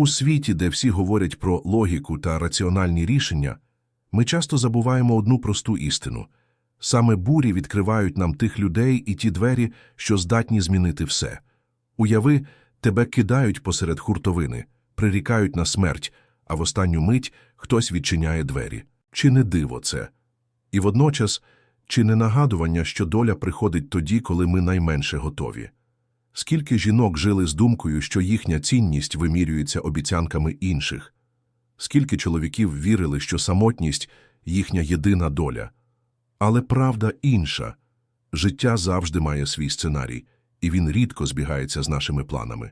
У світі, де всі говорять про логіку та раціональні рішення, ми часто забуваємо одну просту істину. Саме бурі відкривають нам тих людей і ті двері, що здатні змінити все. Уяви, тебе кидають посеред хуртовини, прирікають на смерть, а в останню мить хтось відчиняє двері. Чи не диво це? І водночас, чи не нагадування, що доля приходить тоді, коли ми найменше готові? Скільки жінок жили з думкою, що їхня цінність вимірюється обіцянками інших? Скільки чоловіків вірили, що самотність – їхня єдина доля? Але правда інша. Життя завжди має свій сценарій, і він рідко збігається з нашими планами.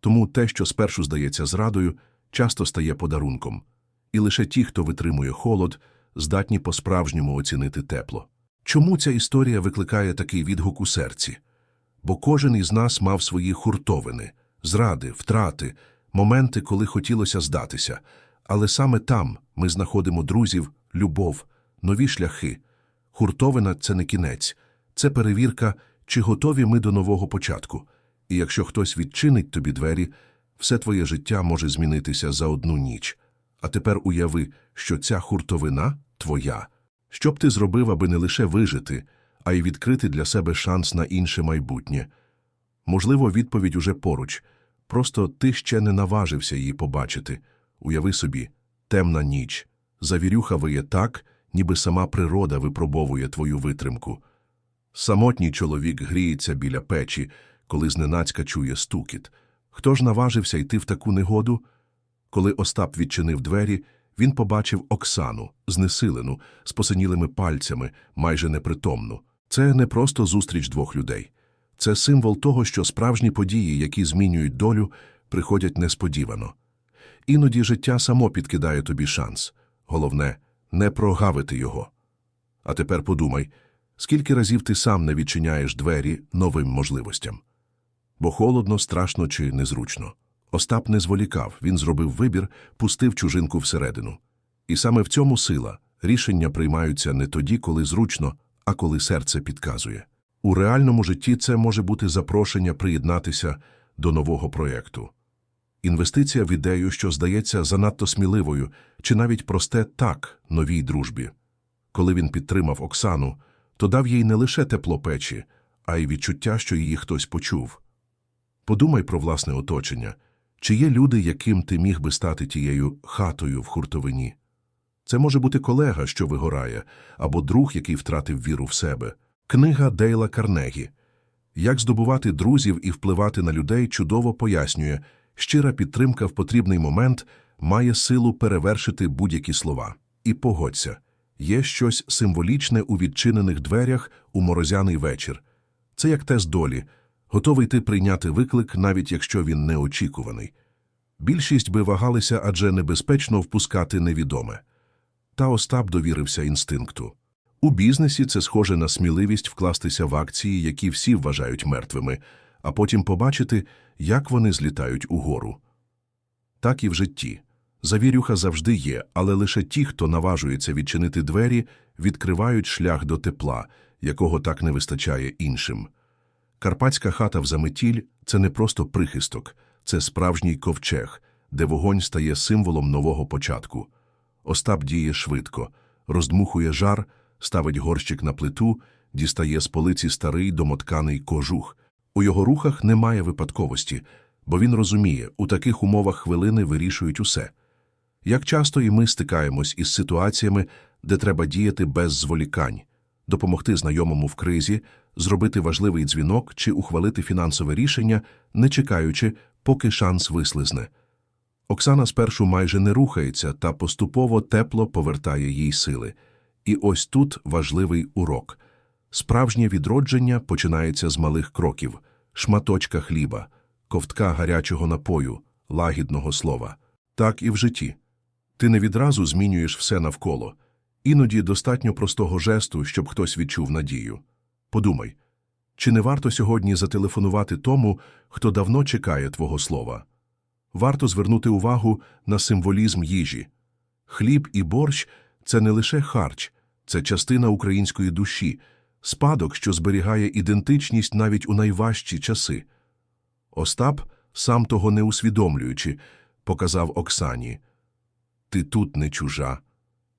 Тому те, що спершу здається зрадою, часто стає подарунком. І лише ті, хто витримує холод, здатні по-справжньому оцінити тепло. Чому ця історія викликає такий відгук у серці? Бо кожен із нас мав свої хуртовини, зради, втрати, моменти, коли хотілося здатися. Але саме там ми знаходимо друзів, любов, нові шляхи. Хуртовина – це не кінець, це перевірка, чи готові ми до нового початку. І якщо хтось відчинить тобі двері, все твоє життя може змінитися за одну ніч. А тепер уяви, що ця хуртовина твоя. Що б ти зробив, аби не лише вижити, а й відкрити для себе шанс на інше майбутнє? Можливо, відповідь уже поруч. Просто ти ще не наважився її побачити. Уяви собі, темна ніч. Завірюха виє так, ніби сама природа випробовує твою витримку. Самотній чоловік гріється біля печі, коли зненацька чує стукіт. Хто ж наважився йти в таку негоду? Коли Остап відчинив двері, він побачив Оксану, знесилену, з посинілими пальцями, майже непритомну. Це не просто зустріч двох людей. Це символ того, що справжні події, які змінюють долю, приходять несподівано. Іноді життя само підкидає тобі шанс. Головне – не прогавити його. А тепер подумай, скільки разів ти сам не відчиняєш двері новим можливостям. Бо холодно, страшно чи незручно. Остап не зволікав, він зробив вибір, пустив чужинку всередину. І саме в цьому сила. Рішення приймаються не тоді, коли зручно, а коли серце підказує. У реальному житті це може бути запрошення приєднатися до нового проєкту. Інвестиція в ідею, що здається занадто сміливою, чи навіть просте так новій дружбі. Коли він підтримав Оксану, то дав їй не лише тепло печі, а й відчуття, що її хтось почув. Подумай про власне оточення. Чи є люди, яким ти міг би стати тією хатою в хуртовині? Це може бути колега, що вигорає, або друг, який втратив віру в себе. Книга Дейла Карнегі Як здобувати друзів і впливати на людей чудово пояснює, щира підтримка в потрібний момент має силу перевершити будь-які слова. І погодься, є щось символічне у відчинених дверях у морозяний вечір. Це як тест долі, готовий ти прийняти виклик, навіть якщо він неочікуваний. Більшість би вагалися, адже небезпечно впускати невідоме. Та Остап довірився інстинкту. У бізнесі це схоже на сміливість вкластися в акції, які всі вважають мертвими, а потім побачити, як вони злітають угору. Так і в житті. Завірюха завжди є, але лише ті, хто наважується відчинити двері, відкривають шлях до тепла, якого так не вистачає іншим. Карпатська хата в заметіль це не просто прихисток, це справжній ковчег, де вогонь стає символом нового початку. Остап діє швидко, роздмухує жар, ставить горщик на плиту, дістає з полиці старий домотканий кожух. У його рухах немає випадковості, бо він розуміє, у таких умовах хвилини вирішують усе. Як часто і ми стикаємось із ситуаціями, де треба діяти без зволікань, допомогти знайомому в кризі, зробити важливий дзвінок чи ухвалити фінансове рішення, не чекаючи, поки шанс вислизне. Оксана спершу майже не рухається та поступово тепло повертає їй сили. І ось тут важливий урок. Справжнє відродження починається з малих кроків, шматочка хліба, ковтка гарячого напою, лагідного слова. Так і в житті. Ти не відразу змінюєш все навколо. Іноді достатньо простого жесту, щоб хтось відчув надію. Подумай, чи не варто сьогодні зателефонувати тому, хто давно чекає твого слова? Варто звернути увагу на символізм їжі. Хліб і борщ це не лише харч, це частина української душі, спадок, що зберігає ідентичність навіть у найважчі часи. Остап, сам того не усвідомлюючи, показав Оксані. Ти тут не чужа,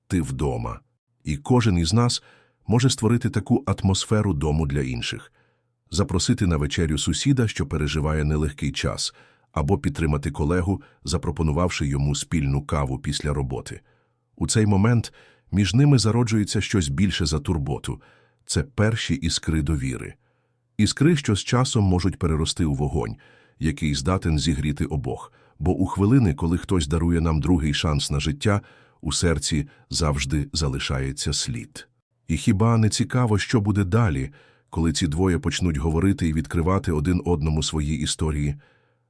ти вдома. І кожен із нас може створити таку атмосферу дому для інших, запросити на вечерю сусіда, що переживає нелегкий час, або підтримати колегу, запропонувавши йому спільну каву після роботи. У цей момент між ними зароджується щось більше за турботу – це перші іскри довіри. Іскри, що з часом можуть перерости у вогонь, який здатен зігріти обох, бо у хвилини, коли хтось дарує нам другий шанс на життя, у серці завжди залишається слід. І хіба не цікаво, що буде далі, коли ці двоє почнуть говорити і відкривати один одному свої історії?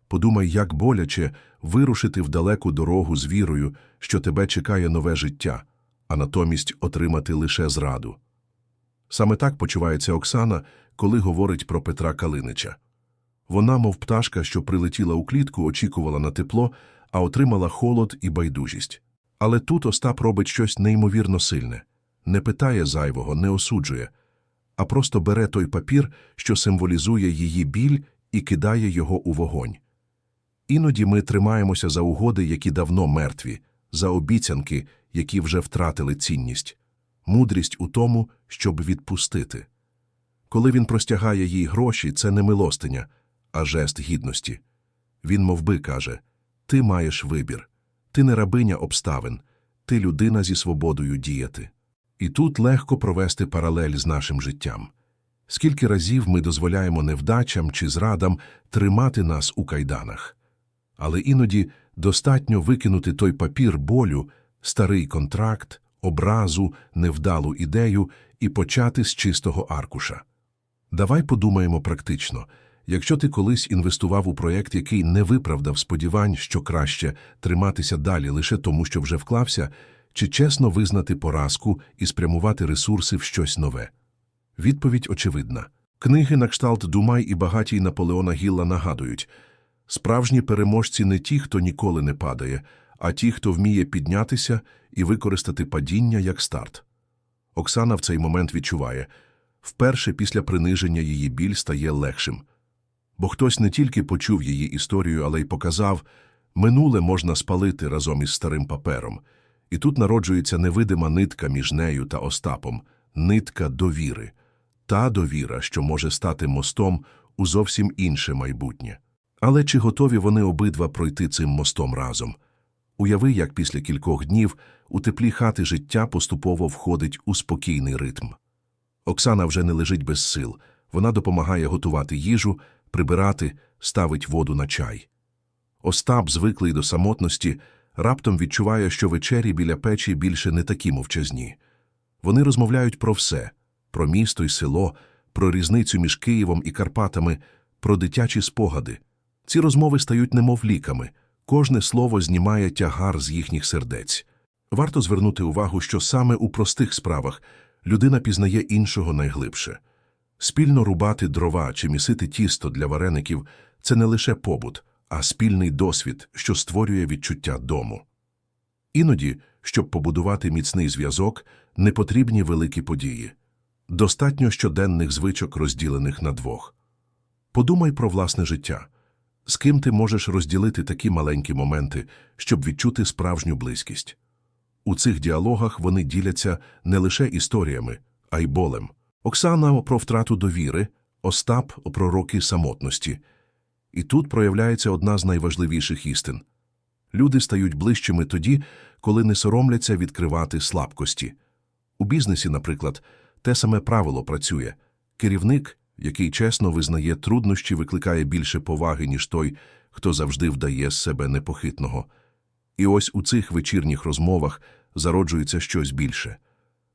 Подумай, як боляче вирушити в далеку дорогу з вірою, що тебе чекає нове життя, а натомість отримати лише зраду. Саме так почувається Оксана, коли говорить про Петра Калинича. Вона, мов пташка, що прилетіла у клітку, очікувала на тепло, а отримала холод і байдужість. Але тут Остап робить щось неймовірно сильне. Не питає зайвого, не осуджує, а просто бере той папір, що символізує її біль, і кидає його у вогонь. Іноді ми тримаємося за угоди, які давно мертві, за обіцянки, які вже втратили цінність, мудрість у тому, щоб відпустити. Коли він простягає їй гроші, це не милостиня, а жест гідності. Він мовби каже Ти маєш вибір, ти не рабиня обставин, ти людина зі свободою діяти. І тут легко провести паралель з нашим життям. Скільки разів ми дозволяємо невдачам чи зрадам тримати нас у кайданах. Але іноді достатньо викинути той папір болю, старий контракт, образу, невдалу ідею і почати з чистого аркуша. Давай подумаємо практично. Якщо ти колись інвестував у проєкт, який не виправдав сподівань, що краще триматися далі лише тому, що вже вклався, чи чесно визнати поразку і спрямувати ресурси в щось нове? Відповідь очевидна. Книги на кшталт Думай і багатій Наполеона Гілла нагадують справжні переможці не ті, хто ніколи не падає, а ті, хто вміє піднятися і використати падіння як старт. Оксана в цей момент відчуває вперше після приниження її біль стає легшим. Бо хтось не тільки почув її історію, але й показав минуле можна спалити разом із старим папером. І тут народжується невидима нитка між нею та Остапом нитка довіри, та довіра, що може стати мостом у зовсім інше майбутнє. Але чи готові вони обидва пройти цим мостом разом? Уяви, як після кількох днів у теплі хати життя поступово входить у спокійний ритм. Оксана вже не лежить без сил, вона допомагає готувати їжу, прибирати, ставить воду на чай. Остап, звиклий до самотності, раптом відчуває, що вечері біля печі більше не такі мовчазні. Вони розмовляють про все про місто й село, про різницю між Києвом і Карпатами, про дитячі спогади. Ці розмови стають немов ліками, кожне слово знімає тягар з їхніх сердець. Варто звернути увагу, що саме у простих справах людина пізнає іншого найглибше. Спільно рубати дрова чи місити тісто для вареників це не лише побут, а спільний досвід, що створює відчуття дому. Іноді, щоб побудувати міцний зв'язок, не потрібні великі події. Достатньо щоденних звичок, розділених на двох. Подумай про власне життя. З ким ти можеш розділити такі маленькі моменти, щоб відчути справжню близькість? У цих діалогах вони діляться не лише історіями, а й болем. Оксана про втрату довіри, Остап про роки самотності. І тут проявляється одна з найважливіших істин. Люди стають ближчими тоді, коли не соромляться відкривати слабкості. У бізнесі, наприклад, те саме правило працює. Керівник, який чесно визнає труднощі, викликає більше поваги, ніж той, хто завжди вдає з себе непохитного. І ось у цих вечірніх розмовах зароджується щось більше.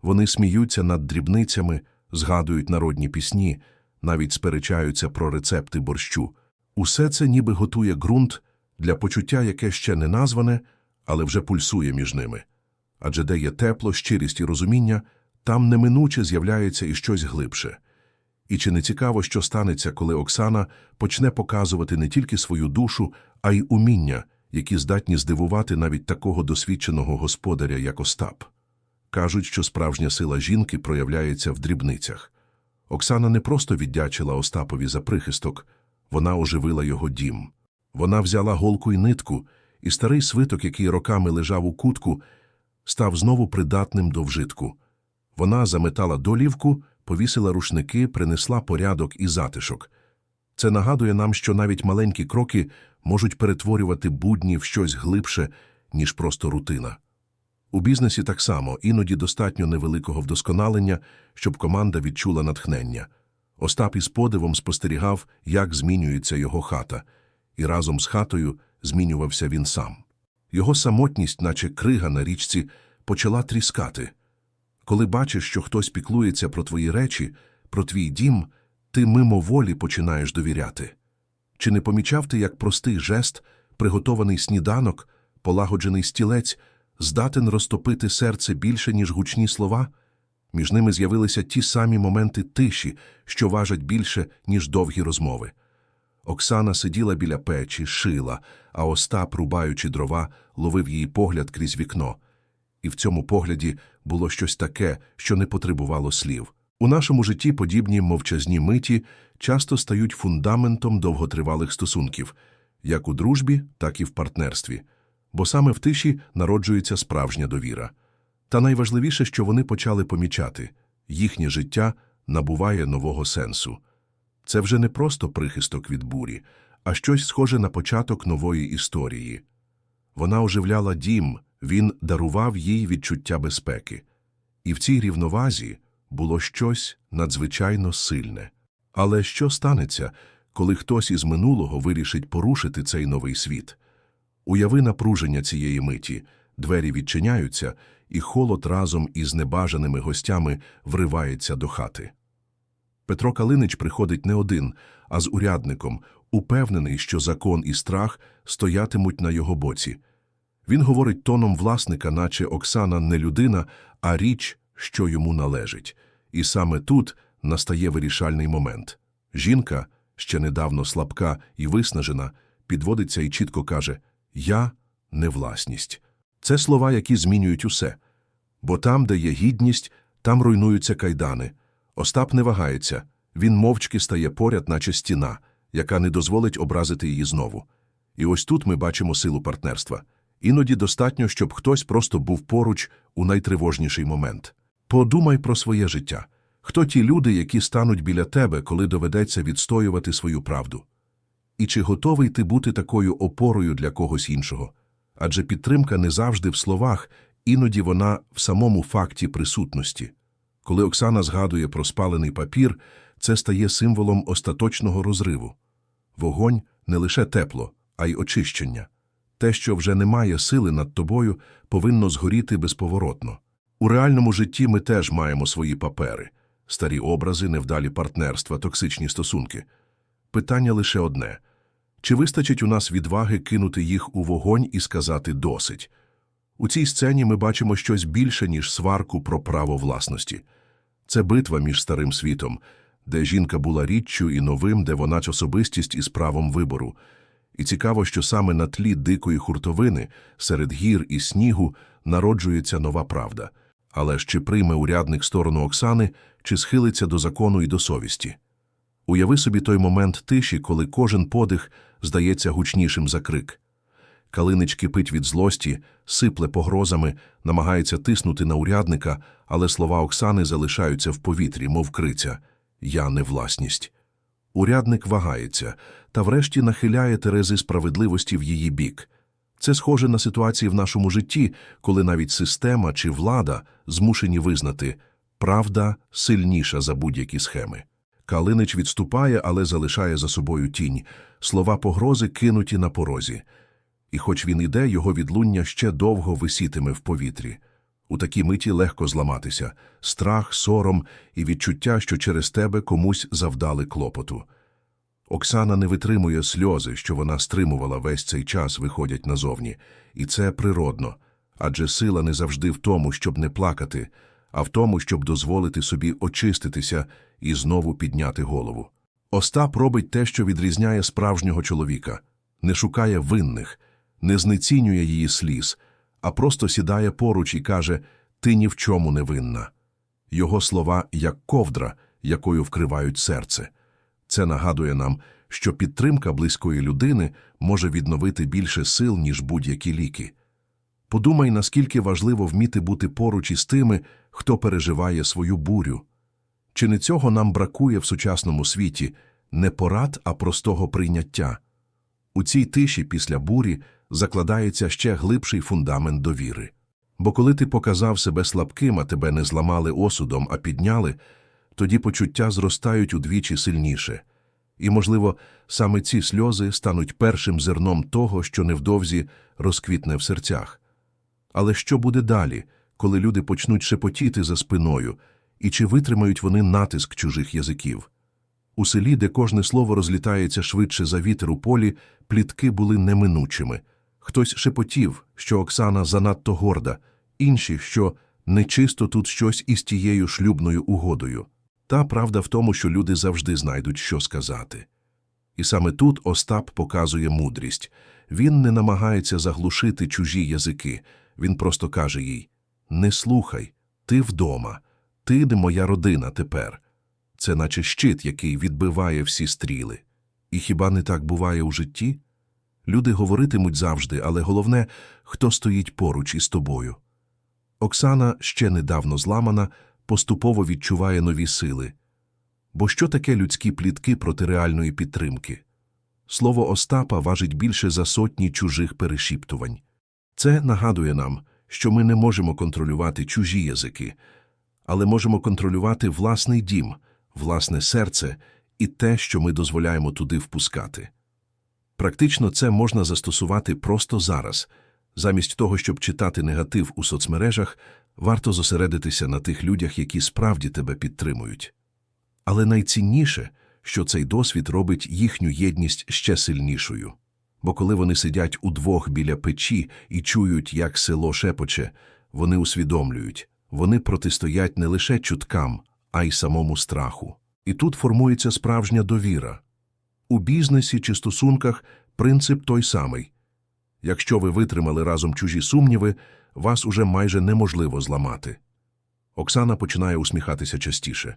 Вони сміються над дрібницями, згадують народні пісні, навіть сперечаються про рецепти борщу. Усе це ніби готує ґрунт для почуття, яке ще не назване, але вже пульсує між ними. Адже де є тепло, щирість і розуміння, там неминуче з'являється і щось глибше. І чи не цікаво, що станеться, коли Оксана почне показувати не тільки свою душу, а й уміння, які здатні здивувати навіть такого досвідченого господаря, як Остап? Кажуть, що справжня сила жінки проявляється в дрібницях. Оксана не просто віддячила Остапові за прихисток, вона оживила його дім. Вона взяла голку і нитку і старий свиток, який роками лежав у кутку, став знову придатним до вжитку. Вона заметала долівку, повісила рушники, принесла порядок і затишок. Це нагадує нам, що навіть маленькі кроки можуть перетворювати будні в щось глибше, ніж просто рутина. У бізнесі так само іноді достатньо невеликого вдосконалення, щоб команда відчула натхнення. Остап із подивом спостерігав, як змінюється його хата, і разом з хатою змінювався він сам. Його самотність, наче крига на річці, почала тріскати. Коли бачиш, що хтось піклується про твої речі, про твій дім, ти мимоволі починаєш довіряти. Чи не помічав ти, як простий жест, приготований сніданок, полагоджений стілець, здатен розтопити серце більше, ніж гучні слова? Між ними з'явилися ті самі моменти тиші, що важать більше, ніж довгі розмови. Оксана сиділа біля печі, шила, а Остап, рубаючи дрова, ловив її погляд крізь вікно. І в цьому погляді було щось таке, що не потребувало слів. У нашому житті подібні мовчазні миті часто стають фундаментом довготривалих стосунків, як у дружбі, так і в партнерстві. Бо саме в тиші народжується справжня довіра. Та найважливіше, що вони почали помічати – їхнє життя набуває нового сенсу. Це вже не просто прихисток від бурі, а щось схоже на початок нової історії. Вона оживляла дім, він дарував їй відчуття безпеки. І в цій рівновазі було щось надзвичайно сильне. Але що станеться, коли хтось із минулого вирішить порушити цей новий світ? Уяви напруження цієї миті, двері відчиняються, і холод разом із небажаними гостями вривається до хати. Петро Калинич приходить не один, а з урядником, упевнений, що закон і страх стоятимуть на його боці. Він говорить тоном власника, наче Оксана не людина, а річ, що йому належить. І саме тут настає вирішальний момент. Жінка, ще недавно слабка і виснажена, підводиться і чітко каже «Я – не власність». Це слова, які змінюють усе. Бо там, де є гідність, там руйнуються кайдани. Остап не вагається, він мовчки стає поряд, наче стіна, яка не дозволить образити її знову. І ось тут ми бачимо силу партнерства. Іноді достатньо, щоб хтось просто був поруч у найтривожніший момент. Подумай про своє життя. Хто ті люди, які стануть біля тебе, коли доведеться відстоювати свою правду? І чи готовий ти бути такою опорою для когось іншого? Адже підтримка не завжди в словах, іноді вона в самому факті присутності. Коли Оксана згадує про спалений папір, це стає символом остаточного розриву. Вогонь не лише тепло, а й очищення. Те, що вже не має сили над тобою, повинно згоріти безповоротно. У реальному житті ми теж маємо свої папери – старі образи, невдалі партнерства, токсичні стосунки. Питання лише одне – чи вистачить у нас відваги кинути їх у вогонь і сказати «досить»? У цій сцені ми бачимо щось більше, ніж сварку про право власності. Це битва між старим світом, де жінка була річчю і новим, де вона особистість із правом вибору. І цікаво, що саме на тлі дикої хуртовини, серед гір і снігу, народжується нова правда. Але ж чи прийме урядник сторону Оксани, чи схилиться до закону і до совісті? Уяви собі той момент тиші, коли кожен подих здається гучнішим за крик. Калинич кипить від злості, сипле погрозами, намагається тиснути на урядника, але слова Оксани залишаються в повітрі, мов криця «Я не власність». Урядник вагається та врешті нахиляє терези справедливості в її бік. Це схоже на ситуації в нашому житті, коли навіть система чи влада змушені визнати правда сильніша за будь-які схеми. Калинич відступає, але залишає за собою тінь. Слова погрози кинуті на порозі. І хоч він іде, його відлуння ще довго висітиме в повітрі. У такій миті легко зламатися – страх, сором і відчуття, що через тебе комусь завдали клопоту. Оксана не витримує сльози, що вона стримувала весь цей час, виходять назовні. І це природно. Адже сила не завжди в тому, щоб не плакати, а в тому, щоб дозволити собі очиститися і знову підняти голову. Остап робить те, що відрізняє справжнього чоловіка – не шукає винних, не знецінює її сліз, а просто сідає поруч і каже «Ти ні в чому не винна». Його слова як ковдра, якою вкривають серце. Це нагадує нам, що підтримка близької людини може відновити більше сил, ніж будь-які ліки. Подумай, наскільки важливо вміти бути поруч із тими, хто переживає свою бурю. Чи не цього нам бракує в сучасному світі не порад, а простого прийняття? У цій тиші після бурі закладається ще глибший фундамент довіри. Бо коли ти показав себе слабким, а тебе не зламали осудом, а підняли, тоді почуття зростають удвічі сильніше. І, можливо, саме ці сльози стануть першим зерном того, що невдовзі розквітне в серцях. Але що буде далі, коли люди почнуть шепотіти за спиною, і чи витримають вони натиск чужих язиків? У селі, де кожне слово розлітається швидше за вітер у полі, плітки були неминучими. Хтось шепотів, що Оксана занадто горда, інші, що нечисто тут щось із тією шлюбною угодою. Та правда в тому, що люди завжди знайдуть, що сказати. І саме тут Остап показує мудрість. Він не намагається заглушити чужі язики, він просто каже їй «Не слухай, ти вдома, ти не моя родина тепер». Це наче щит, який відбиває всі стріли. І хіба не так буває у житті? Люди говоритимуть завжди, але головне, хто стоїть поруч із тобою. Оксана, ще недавно зламана, поступово відчуває нові сили. Бо що таке людські плітки проти реальної підтримки? Слово Остапа важить більше за сотні чужих перешіптувань. Це нагадує нам, що ми не можемо контролювати чужі язики, але можемо контролювати власний дім, власне серце і те, що ми дозволяємо туди впускати. Практично це можна застосувати просто зараз. Замість того, щоб читати негатив у соцмережах, варто зосередитися на тих людях, які справді тебе підтримують. Але найцінніше, що цей досвід робить їхню єдність ще сильнішою. Бо коли вони сидять удвох біля печі і чують, як село шепоче, вони усвідомлюють, вони протистоять не лише чуткам, а й самому страху. І тут формується справжня довіра. У бізнесі чи стосунках принцип той самий. Якщо ви витримали разом чужі сумніви, вас уже майже неможливо зламати. Оксана починає усміхатися частіше.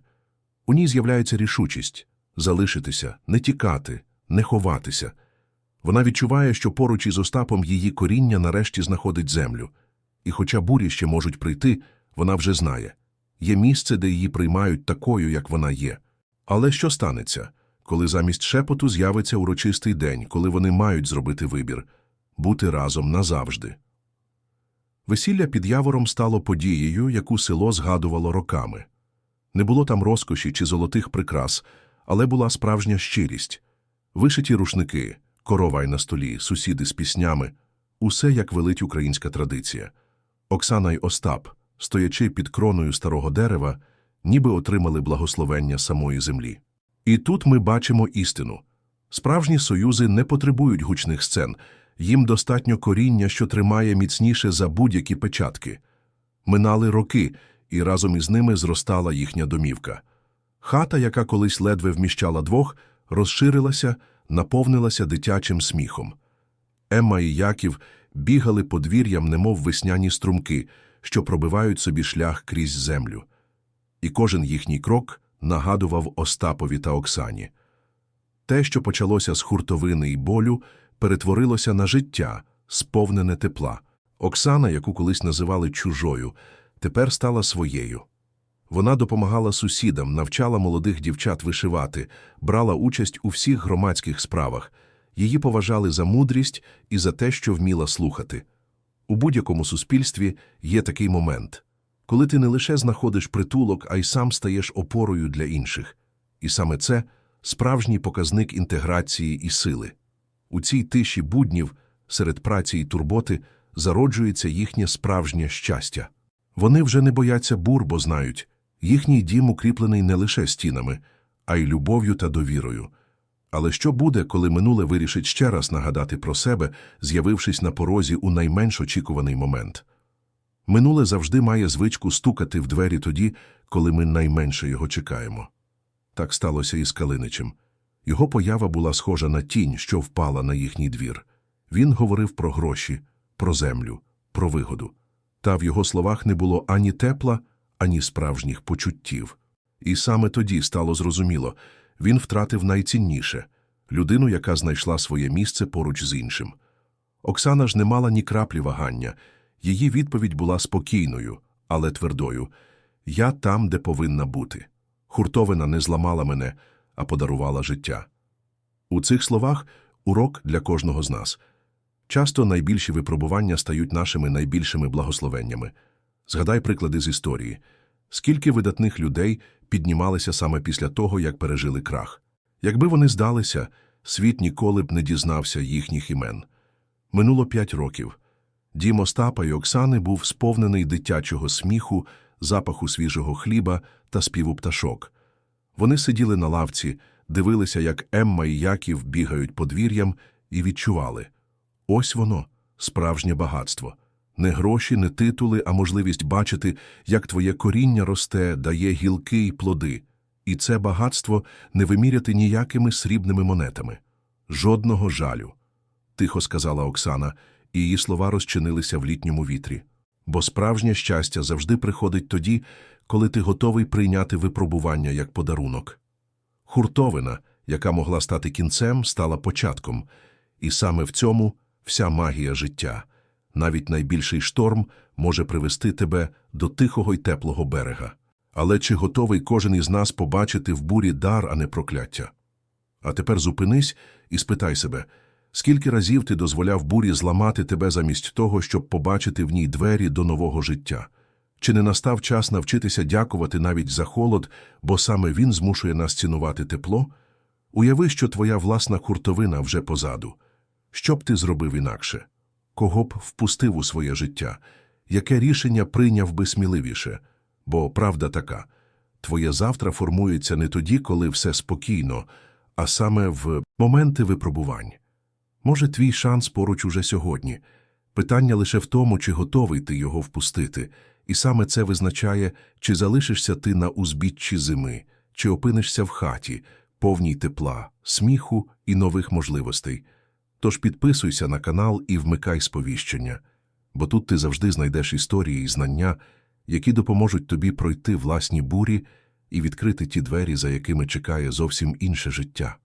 У ній з'являється рішучість залишитися, не тікати, не ховатися. Вона відчуває, що поруч із Остапом її коріння нарешті знаходить землю. І хоча бурі ще можуть прийти, вона вже знає є місце, де її приймають такою, як вона є. Але що станеться, коли замість шепоту з'явиться урочистий день, коли вони мають зробити вибір бути разом назавжди? Весілля під явором стало подією, яку село згадувало роками. Не було там розкоші чи золотих прикрас, але була справжня щирість. Вишиті рушники, коровай на столі, сусіди з піснями усе як велить українська традиція. Оксана й Остап, стоячи під кроною старого дерева, ніби отримали благословення самої землі. І тут ми бачимо істину. Справжні союзи не потребують гучних сцен, їм достатньо коріння, що тримає міцніше за будь-які печатки. Минали роки, і разом із ними зростала їхня домівка. Хата, яка колись ледве вміщала двох, розширилася, наповнилася дитячим сміхом. Емма і Яків бігали подвір'ям, немов весняні струмки, що пробивають собі шлях крізь землю. І кожен їхній крок нагадував Остапові та Оксані. Те, що почалося з хуртовини і болю, перетворилося на життя, сповнене тепла. Оксана, яку колись називали чужою, тепер стала своєю. Вона допомагала сусідам, навчала молодих дівчат вишивати, брала участь у всіх громадських справах. Її поважали за мудрість і за те, що вміла слухати. У будь-якому суспільстві є такий момент, коли ти не лише знаходиш притулок, а й сам стаєш опорою для інших. І саме це справжній показник інтеграції і сили. У цій тиші буднів, серед праці і турботи, зароджується їхнє справжнє щастя. Вони вже не бояться бур, бо знають, їхній дім укріплений не лише стінами, а й любов'ю та довірою. Але що буде, коли минуле вирішить ще раз нагадати про себе, з'явившись на порозі у найменш очікуваний момент? Минуле завжди має звичку стукати в двері тоді, коли ми найменше його чекаємо. Так сталося і з Калиничем. Його поява була схожа на тінь, що впала на їхній двір. Він говорив про гроші, про землю, про вигоду. Та в його словах не було ані тепла, ані справжніх почуттів. І саме тоді стало зрозуміло він втратив найцінніше людину, яка знайшла своє місце поруч з іншим. Оксана ж не мала ні краплі вагання. Її відповідь була спокійною, але твердою. Я там, де повинна бути. Хуртовина не зламала мене, а подарувала життя. У цих словах урок для кожного з нас. Часто найбільші випробування стають нашими найбільшими благословеннями. Згадай приклади з історії. Скільки видатних людей піднімалися саме після того, як пережили крах. Якби вони здалися, світ ніколи б не дізнався їхніх імен. Минуло п'ять років. Дім Остапа і Оксани був сповнений дитячого сміху, запаху свіжого хліба та співу пташок. Вони сиділи на лавці, дивилися, як Емма і Яків бігають подвір'ям, і відчували – ось воно, справжнє багатство. Не гроші, не титули, а можливість бачити, як твоє коріння росте, дає гілки й плоди. І це багатство не виміряти ніякими срібними монетами. Жодного жалю. Тихо сказала Оксана, і її слова розчинилися в літньому вітрі. Бо справжнє щастя завжди приходить тоді, коли ти готовий прийняти випробування як подарунок. Хуртовина, яка могла стати кінцем, стала початком, і саме в цьому вся магія життя. Навіть найбільший шторм може привести тебе до тихого й теплого берега. Але чи готовий кожен із нас побачити в бурі дар, а не прокляття? А тепер зупинись і спитай себе, скільки разів ти дозволяв бурі зламати тебе замість того, щоб побачити в ній двері до нового життя? Чи не настав час навчитися дякувати навіть за холод, бо саме він змушує нас цінувати тепло? Уяви, що твоя власна хуртовина вже позаду. Що б ти зробив інакше? Кого б впустив у своє життя? Яке рішення прийняв би сміливіше? Бо правда така – твоє завтра формується не тоді, коли все спокійно, а саме в моменти випробувань. Може, твій шанс поруч уже сьогодні. Питання лише в тому, чи готовий ти його впустити, і саме це визначає, чи залишишся ти на узбіччі зими, чи опинишся в хаті, повній тепла, сміху і нових можливостей. Тож підписуйся на канал і вмикай сповіщення, бо тут ти завжди знайдеш історії і знання, які допоможуть тобі пройти власні бурі і відкрити ті двері, за якими чекає зовсім інше життя.